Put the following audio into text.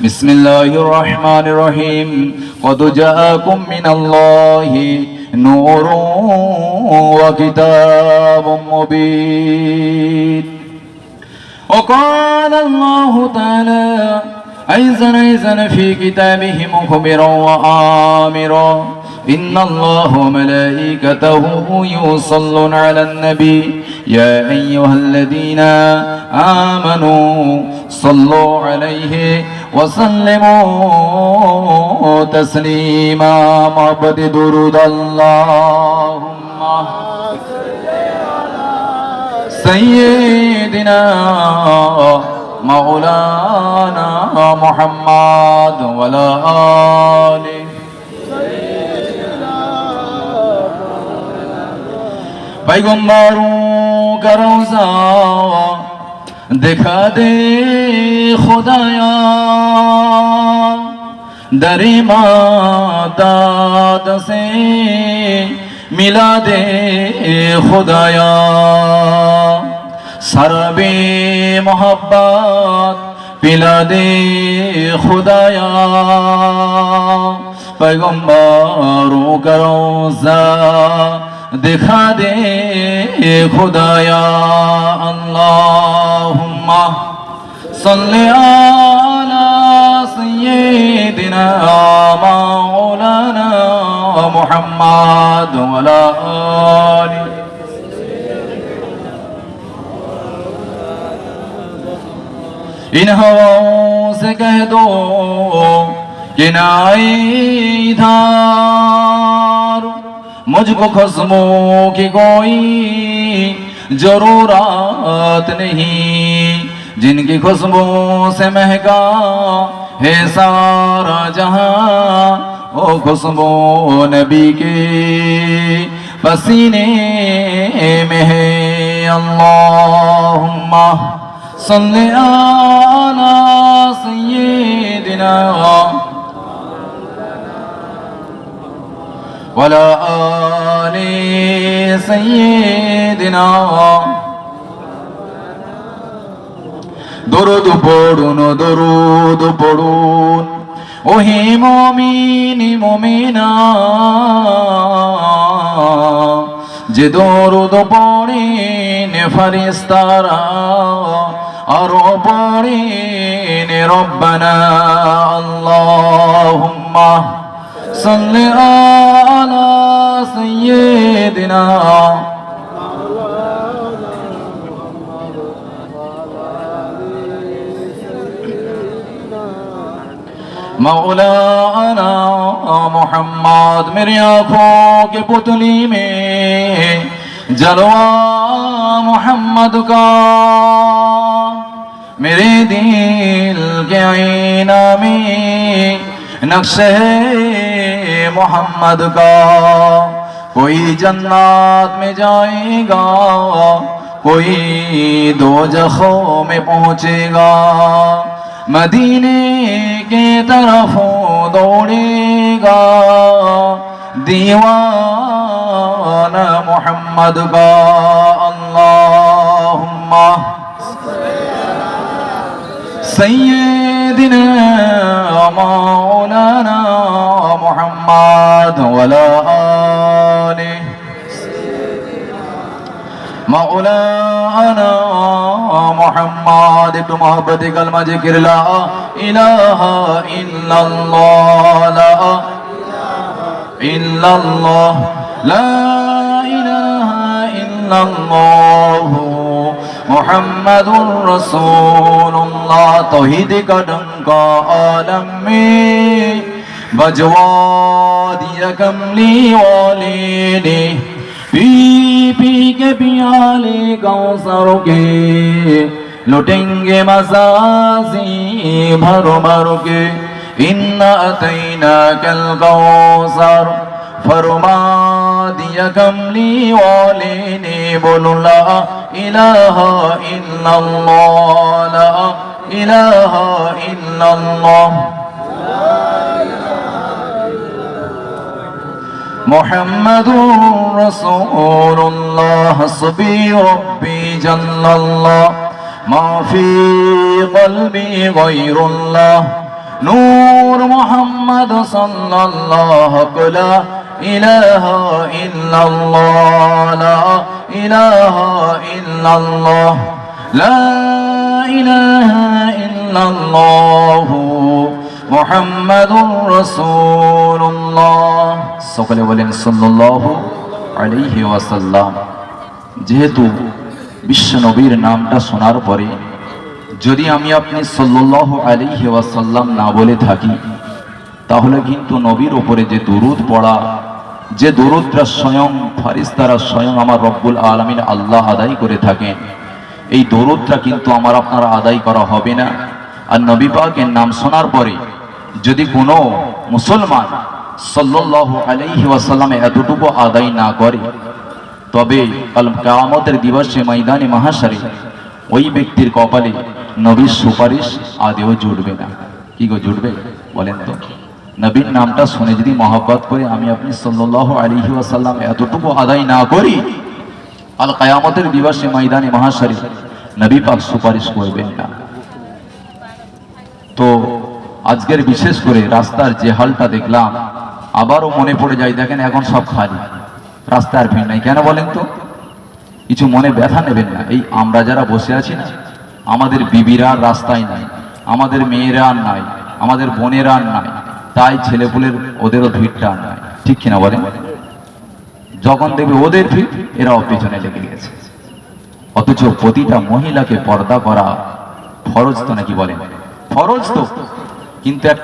بسم الله الرحمن الرحيم قد جاءكم من الله نور وكتاب مبين وقال الله تعالى أيضا أيضا في كتابه مخبرا وآمرا إن الله وملائكته يصلون على النبي يا أيها الذين آمنوا صلوا عليه وسلموا تسليما معبد درود اللهم سيدنا مولانا محمد ولا آله پیغمبروں کا روزہ दिखा दे खुदाया दरे मादाद से मिला दे खुदाया सरबे मोहब्बत पिला दे खुदाया पैगम्बरों का रोजा दिखा दे खुदाया अल्लाहुम्मा صل على سيدنا مولانا محمد وعلى آله إن هواسك هدو جنائي دار مجھ کو خصموں کی کوئی ज़रूरत नहीं। जिनकी खुशबू से महका है सारा जहाँ ओ खुशबू नबी के पसीने में है। अल्लाहुम्मा सल्ली अला सय्यिदिना ولا آل سيدنا দরুদ পড়ুন দরুদ পড়ুন ওহে মমিনি মমিনা যে দরুদ পড়েন ফারিস্তারা আরো পড়েন রব্বানা আল্লাহুম্মা صل على سيدنا مولانا محمد میرے آنکھوں کے پتلی میں جلوہ محمد کا میرے دل کے آئینہ میں نقش ہے मोहम्मद का। कोई जन्नत में जाएगा, कोई दो जखों में पहुंचेगा। मदीने के तरफ़ दौड़ेगा, दीवाना मोहम्मद का। अल्लाहुम्मा سيدنا ومولانا محمد ولا آله مولانا محمد ابن محبة كلمة ذكر لا إله إلا الله لا إلا الله لا إله إلا الله মোহাম্মদুর রসুল্লাহ তহিদ কদঙ্ক আলম্মি বজওয়াদিয়া কমলি ওয়ালিনি পি পি কে পিয়ালে গৌসর কে, লুটেঙ্গে মাসাজি ভর ভর কে, ইন্না আতাইনা কাল গৌসর ফরমান দিয়া গামলি ওয়ালে নে বলুন ইলাহা ইল্লাল্লাহ ইলাহা ইল্লাল্লাহ محمد رسول الله حسبي ربي جل الله ما في قلبي غير الله نور محمد صلى الله عليه ইলাহা ইল্লাল্লাহ লা ইলাহা ইল্লাল্লাহ লা ইলাহা ইল্লাল্লাহ মুহাম্মাদুর রাসূলুল্লাহ সকলে বলেন সাল্লাল্লাহু আলাইহি ওয়াসাল্লাম। যেহেতু বিশ্ব নবীর নামটা শোনার পরে যদি আমি আপনি সাল্লাহ আলাইহি ওয়াসাল্লাম না বলে থাকি তাহলে কিন্তু নবীর ওপরে যে দুরুদ পড়া, যে দরুদটা স্বয়ং ফারিস্তারা স্বয়ং আমার রব্বুল আলমিন আল্লাহ আদায় করে থাকেন, এই দরুদটা কিন্তু আমার আপনার আদায় করা হবে না। আর নবী পাকের নাম শোনার পরে যদি কোনো মুসলমান সাল্লাহ আলাইহি ওয়াসাল্লামে এতটুকু আদায় না করে, তবে কামতের দিবসে ময়দানে মহাসারে ওই ব্যক্তির কপালে নবীর সুপারিশ আদেও জুটবে না। কি গো, জুটবে? বলেন তো। নবীর নামটা শুনে যদি মহব্বত করে আমি আপনি সাল্লাহ আলহি আসাল্লাম এতটুকু আদায় না করি, আল কায়ামতের দিবসে ময়দানে মহাসারে নবী পাক সুপারিশ করবেন না। তো আজকের বিশেষ করে রাস্তার যে হালটা দেখলাম, আবারও মনে পড়ে যায়, দেখেন এখন সব খালি রাস্তার ভিড় নাই। কেন বলেন তো? কিছু মনে ব্যথা নেবেন না। এই আমরা যারা বসে আছি না, আমাদের বিবিরা রাস্তায় নাই, আমাদের মেয়েরা নাই, আমাদের বোনেরা নাই তাই ছেলেপুলের ওদেরও ভিড়টা নাই। ঠিক কিনা বলেন? যখন দেখবে ওদের ভিড়, এরাও পেছনে লেগে গেছে। অথচ প্রতিটা মহিলাকে পর্দা করা ফরজ তো নাকি বলেন? ফরজ তো। কিন্তু একটা